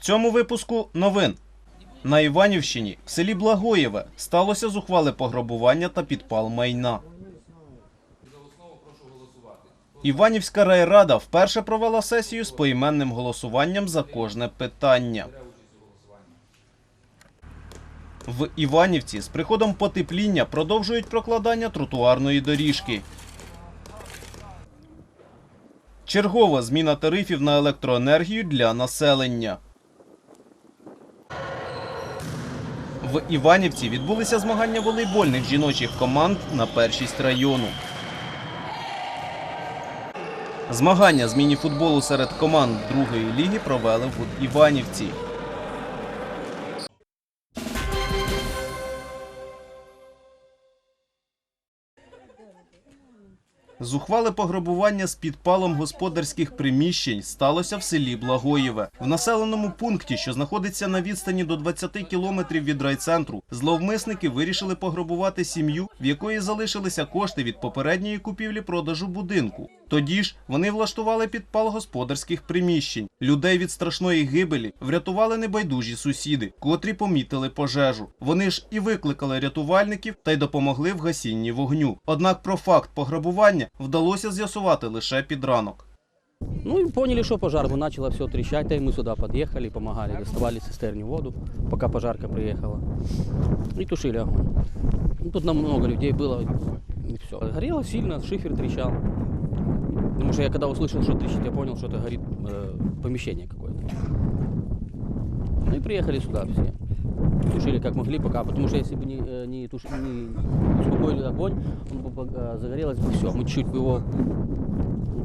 цьому випуску новин. На Іванівщині в селі Благоєве сталося зухвале пограбування та підпал майна. Іванівська райрада вперше провела сесію з поіменним голосуванням за кожне питання. В Іванівці з приходом потепління продовжують прокладання тротуарної доріжки. Чергова зміна тарифів на електроенергію для населення. В Іванівці відбулися змагання волейбольних жіночих команд на першість району. Змагання з міні-футболу серед команд другої ліги провели в Іванівці. Зухвале пограбування з підпалом господарських приміщень сталося в селі Благоєве. В населеному пункті, що знаходиться на відстані до 20 кілометрів від райцентру, зловмисники вирішили пограбувати сім'ю, в якої залишилися кошти від попередньої купівлі-продажу будинку. Тоді ж вони влаштували підпал господарських приміщень. Людей від страшної гибелі врятували небайдужі сусіди, котрі помітили пожежу. Вони ж і викликали рятувальників та й допомогли в гасінні вогню. Однак про факт пограбування вдалося з'ясувати лише під ранок. Ну и поняли, что пожар, мы начало все трещать, да и мы сюда подъехали, помогали, доставали из цистерни воду, пока пожарка приехала. И тушили огонь. Ну, тут нам много людей было, и все. Горело сильно, шифер трещал. Потому что я когда услышал, что трещит, я понял, что это горит э, помещение какое-то. Ну и приехали сюда все. Тушили как могли пока, потому что если бы не, э, не, туш... не успокоили огонь, он бы э, загорелось бы все. Мы чуть его,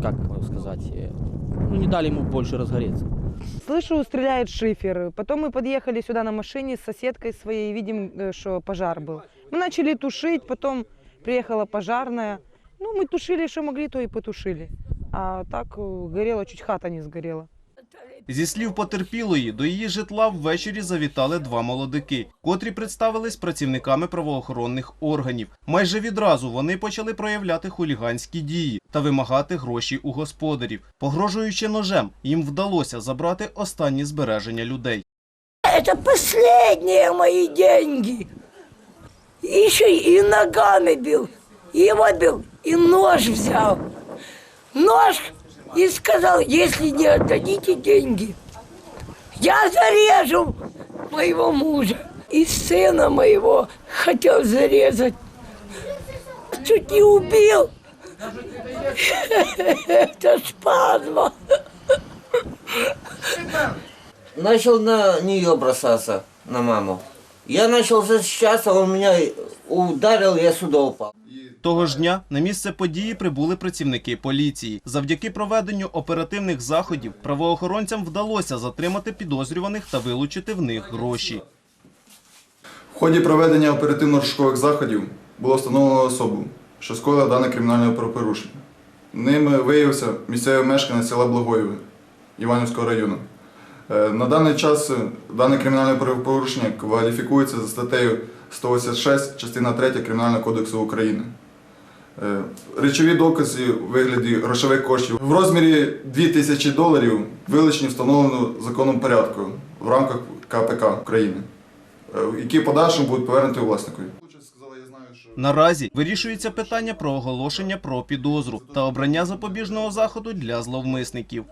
как сказать, э, ну не дали ему больше разгореться. Слышу, стреляет шифер. Потом мы подъехали сюда на машине с соседкой своей, видим, э, что пожар был. Мы начали тушить, потом приехала пожарная. Ну, мы тушили, что могли, то и потушили. А так э, горело, чуть хата не сгорела. Зі слів потерпілої, до її житла ввечері завітали два молодики, котрі представились працівниками правоохоронних органів. Майже відразу вони почали проявляти хуліганські дії та вимагати гроші у господарів. Погрожуючи ножем, їм вдалося забрати останні збереження людей. Это последние мои деньги. Еще и ногами бил, и его бил, И нож взял. Нож и сказал, если не отдадите деньги, я зарежу моего мужа. И сына моего хотел зарезать. Чуть не убил. Это спазма. начал на нее бросаться, на маму. Я начал защищаться, он меня ударил, я сюда упал. Того ж дня на місце події прибули працівники поліції. Завдяки проведенню оперативних заходів правоохоронцям вдалося затримати підозрюваних та вилучити в них гроші. В ході проведення оперативно-розшукових заходів було встановлено особу, що скоїла дане кримінальне правопорушення. Ним виявився місцевий мешканець села Благоєве Іванівського району. Е, На даний час е, дане кримінальне правопорушення кваліфікується за статтею 186, частина 3 Кримінального кодексу України. Е, Речові докази у вигляді грошових коштів в розмірі 2000 доларів вилучені встановлено законом порядку в рамках КПК України, е, які подальшому будуть повернуті власникові. Наразі вирішується питання про оголошення про підозру та обрання запобіжного заходу для зловмисників.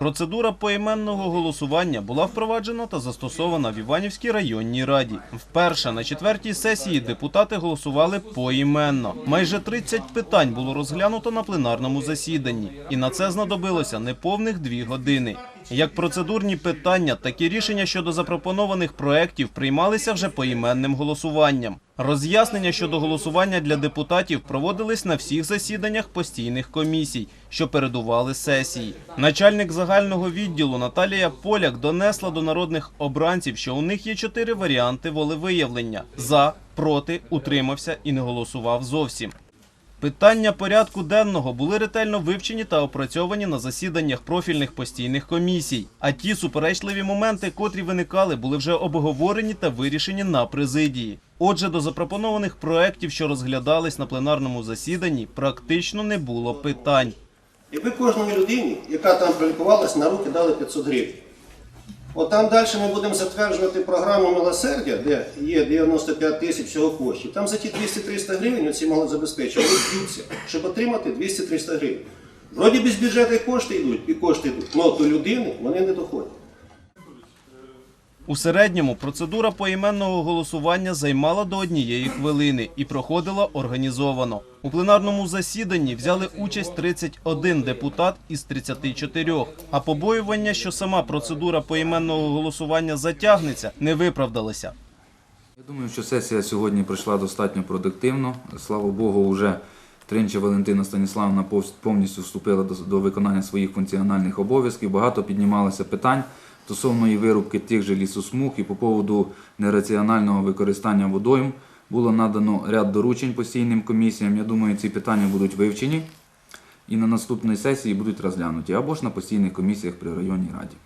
Процедура поіменного голосування була впроваджена та застосована в Іванівській районній раді. Вперше на четвертій сесії депутати голосували поіменно. Майже 30 питань було розглянуто на пленарному засіданні, і на це знадобилося неповних дві години. Як процедурні питання, так і рішення щодо запропонованих проєктів приймалися вже поіменним голосуванням. Роз'яснення щодо голосування для депутатів проводились на всіх засіданнях постійних комісій, що передували сесії. Начальник загального відділу Наталія Поляк донесла до народних обранців, що у них є чотири варіанти волевиявлення: за, проти, утримався і не голосував зовсім. Питання порядку денного були ретельно вивчені та опрацьовані на засіданнях профільних постійних комісій. А ті суперечливі моменти, котрі виникали, були вже обговорені та вирішені на президії. Отже, до запропонованих проєктів, що розглядались на пленарному засіданні, практично не було питань. Якби кожній людині, яка там пролікувалась, на руки дали 500 гривень. От там далі ми будемо затверджувати програму милосердя, де є 95 тисяч всього коштів. Там за ті 200-300 гривень оці могли забезпечити, б'ються, щоб отримати 200-300 гривень. Вроді без бюджету кошти йдуть, і кошти йдуть, але до людини вони не доходять. У середньому процедура поіменного голосування займала до однієї хвилини і проходила організовано. У пленарному засіданні взяли участь 31 депутат із 34, а побоювання, що сама процедура поіменного голосування затягнеться, не виправдалися. Я думаю, що сесія сьогодні пройшла достатньо продуктивно. Слава Богу, вже тричі Валентина Станіславна пов- повністю вступила до виконання своїх функціональних обов'язків. Багато піднімалося питань стосовно і вирубки тих же лісосмуг і по поводу нераціонального використання водойм. Було надано ряд доручень постійним комісіям. Я думаю, ці питання будуть вивчені і на наступній сесії будуть розглянуті або ж на постійних комісіях при районній раді.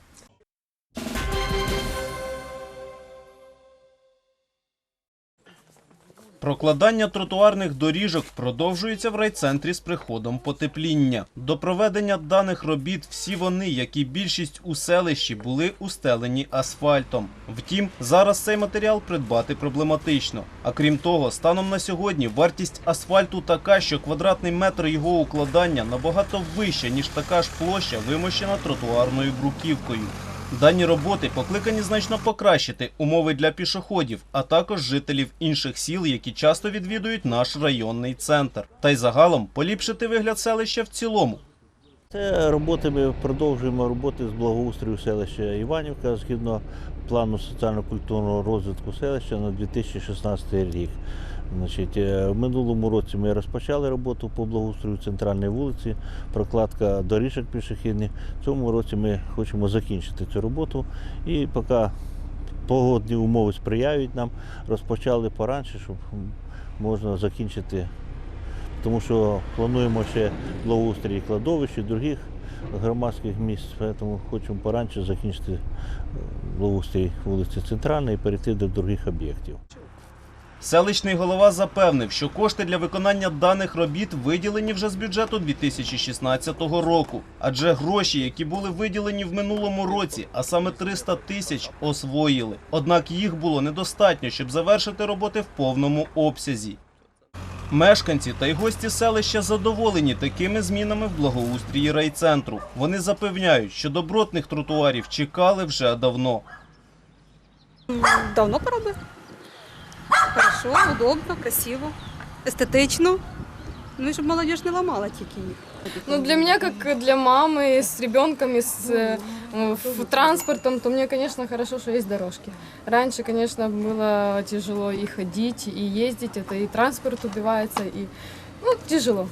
Прокладання тротуарних доріжок продовжується в райцентрі з приходом потепління. До проведення даних робіт всі вони, як і більшість у селищі, були устелені асфальтом. Втім, зараз цей матеріал придбати проблематично. А крім того, станом на сьогодні вартість асфальту така, що квадратний метр його укладання набагато вища, ніж така ж площа, вимощена тротуарною бруківкою. Дані роботи покликані значно покращити умови для пішоходів, а також жителів інших сіл, які часто відвідують наш районний центр, та й загалом поліпшити вигляд селища в цілому. Це роботи ми продовжуємо роботи з благоустрою селища Іванівка згідно плану соціально-культурного розвитку селища на 2016 рік. Значить, е, в минулому році ми розпочали роботу по благоустрою центральної вулиці, прокладка доріжок пішохідних. В цьому році ми хочемо закінчити цю роботу і поки погодні умови сприяють нам, розпочали поранше, щоб можна закінчити тому що плануємо ще благоустрій кладовищ і других громадських місць, тому хочемо поранше закінчити е, благоустрій вулиці Центральної і перейти до других об'єктів. Селищний голова запевнив, що кошти для виконання даних робіт виділені вже з бюджету 2016 року, адже гроші, які були виділені в минулому році, а саме 300 тисяч, освоїли. Однак їх було недостатньо, щоб завершити роботи в повному обсязі. Мешканці та й гості селища задоволені такими змінами в благоустрії райцентру. Вони запевняють, що добротних тротуарів чекали вже давно. Давно пора би. Хорошо, удобно, красиво, естетично. Ну и чтобы молодежь не ломала тільки їх. Ну, для меня, как для мамы с ребенком и с э, в- транспортом, то мне, конечно, хорошо, что есть дорожки. Раньше, конечно, было тяжело и ходить, и ездить, это и транспорт убивается, и ну, тяжело.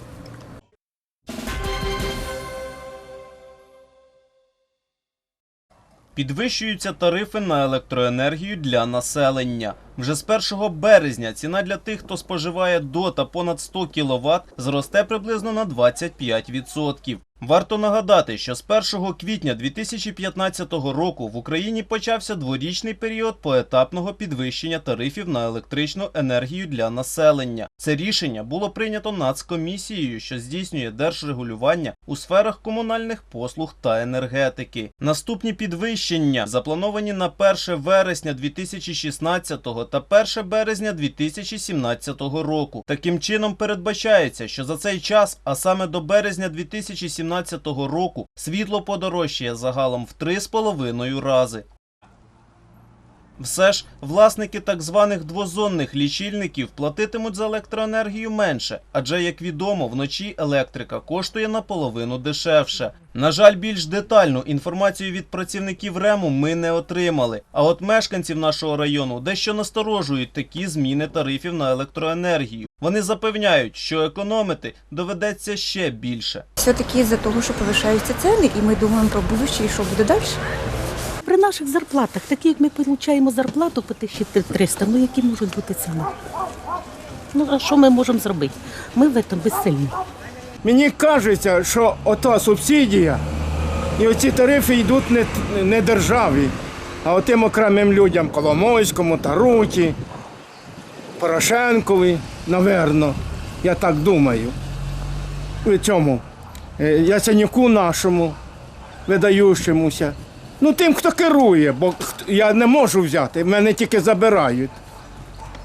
Підвищуються тарифи на електроенергію для населення. Вже з 1 березня ціна для тих, хто споживає до та понад 100 кВт, зросте приблизно на 25%. Варто нагадати, що з 1 квітня 2015 року в Україні почався дворічний період поетапного підвищення тарифів на електричну енергію для населення. Це рішення було прийнято Нацкомісією, що здійснює держрегулювання у сферах комунальних послуг та енергетики. Наступні підвищення заплановані на 1 вересня 2016 та 1 березня 2017 року. Таким чином передбачається, що за цей час, а саме до березня 2017 року, світло подорожчає загалом в 3,5 рази. Все ж власники так званих двозонних лічильників платитимуть за електроенергію менше, адже, як відомо, вночі електрика коштує наполовину дешевше. На жаль, більш детальну інформацію від працівників РЕМу ми не отримали. А от мешканців нашого району дещо насторожують такі зміни тарифів на електроенергію. Вони запевняють, що економити доведеться ще більше. Все-таки із-за того, що повишаються ціни, і ми думаємо про будущее, і що буде далі. При наших зарплатах, такі як ми отримуємо зарплату по 1300, ну які можуть бути ціни? Ну а що ми можемо зробити? Ми в цьому безсильні. Мені кажеться, що ота субсидія і оці тарифи йдуть не, не державі, а отим окремим людям Коломойському, Таруті, Порошенкові, наверно, я так думаю. І цьому е, Яценюку нашому, видаючомуся. Ну, тим, хто керує, бо я не можу взяти, мене тільки забирають.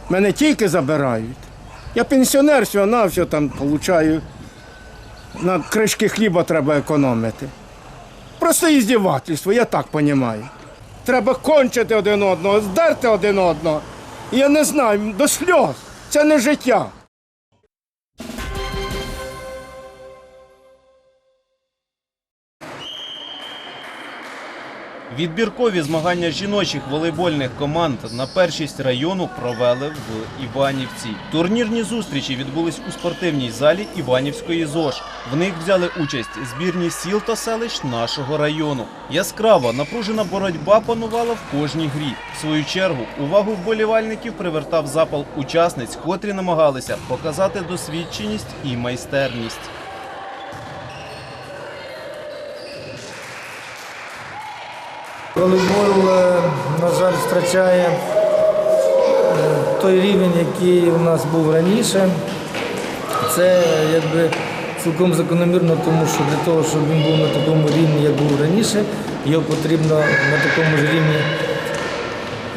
Мене тільки забирають. Я пенсіонер, всього на все там получаю. На кришки хліба треба економити. Просто іздівательство, я так розумію. Треба кончити один одного, здерти один одного. Я не знаю, до сльоз. Це не життя. Відбіркові змагання жіночих волейбольних команд на першість району провели в Іванівці. Турнірні зустрічі відбулись у спортивній залі Іванівської ЗОЖ. В них взяли участь збірні сіл та селищ нашого району. Яскрава напружена боротьба панувала в кожній грі. В свою чергу увагу вболівальників привертав запал учасниць, котрі намагалися показати досвідченість і майстерність. Волейбол, е, на жаль, втрачає е, той рівень, який у нас був раніше. Це якби цілком закономірно, тому що для того, щоб він був на такому рівні, як був раніше, його потрібно на такому ж рівні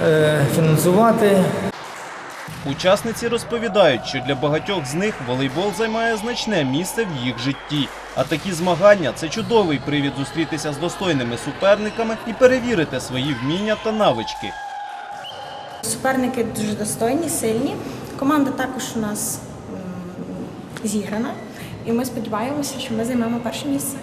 е, фінансувати. Учасниці розповідають, що для багатьох з них волейбол займає значне місце в їх житті. А такі змагання це чудовий привід зустрітися з достойними суперниками і перевірити свої вміння та навички. Суперники дуже достойні, сильні. Команда також у нас зіграна, і ми сподіваємося, що ми займемо перше місце.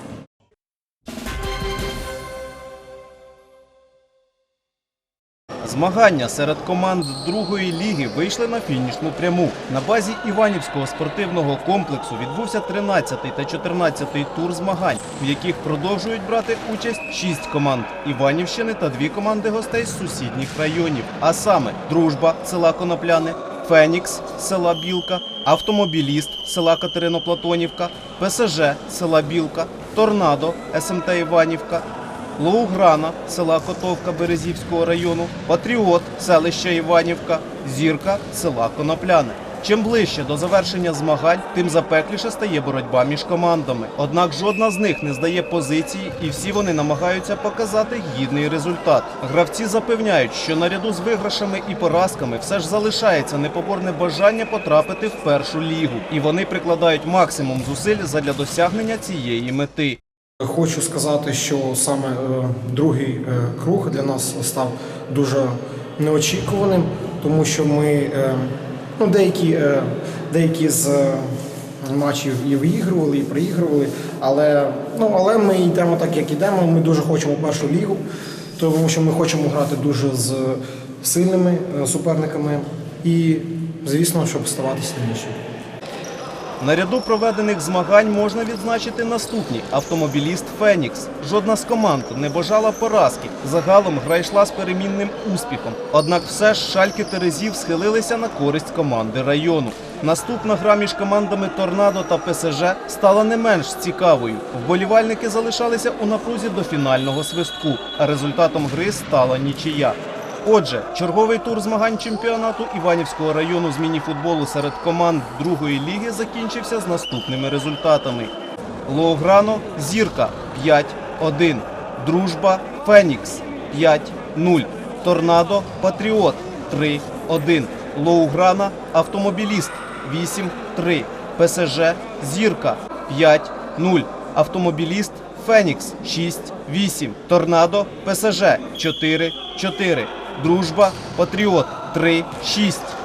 Змагання серед команд другої ліги вийшли на фінішну пряму. На базі Іванівського спортивного комплексу відбувся 13-й та 14-й тур змагань, в яких продовжують брати участь 6 команд Іванівщини та дві команди гостей з сусідніх районів. А саме Дружба села Конопляне, Фенікс села Білка, Автомобіліст села Катериноплатонівка, ПСЖ села Білка, Торнадо СМТ Іванівка, Лоуграна села Котовка Березівського району, Патріот селища Іванівка, Зірка села Конопляне. Чим ближче до завершення змагань, тим запекліше стає боротьба між командами. Однак жодна з них не здає позиції, і всі вони намагаються показати гідний результат. Гравці запевняють, що наряду з виграшами і поразками все ж залишається непоборне бажання потрапити в першу лігу, і вони прикладають максимум зусиль задля досягнення цієї мети. Хочу сказати, що саме е, другий е, круг для нас став дуже неочікуваним, тому що ми е, ну, деякі, деякі з матчів і виігрували, і проігрували, але, ну, але ми йдемо так, як йдемо. Ми дуже хочемо першу лігу, тому що ми хочемо грати дуже з сильними суперниками і, звісно, щоб ставати сильнішими. Наряду проведених змагань можна відзначити наступні: автомобіліст Фенікс. Жодна з команд не бажала поразки. Загалом гра йшла з перемінним успіхом. Однак все ж шальки Терезів схилилися на користь команди району. Наступна гра між командами Торнадо та ПСЖ стала не менш цікавою. Вболівальники залишалися у напрузі до фінального свистку, а результатом гри стала нічия. Отже, черговий тур змагань чемпіонату Іванівського району з мініфутболу серед команд другої ліги закінчився з наступними результатами: Лоограно Зірка 5-1, Дружба Фенікс 5-0, Торнадо Патріот 3-1, Лоуграна Автомобіліст 8-3, ПСЖ Зірка 5-0, Автомобіліст Фенікс 6-8, Торнадо ПСЖ 4-4, Дружба Патріот 3-6.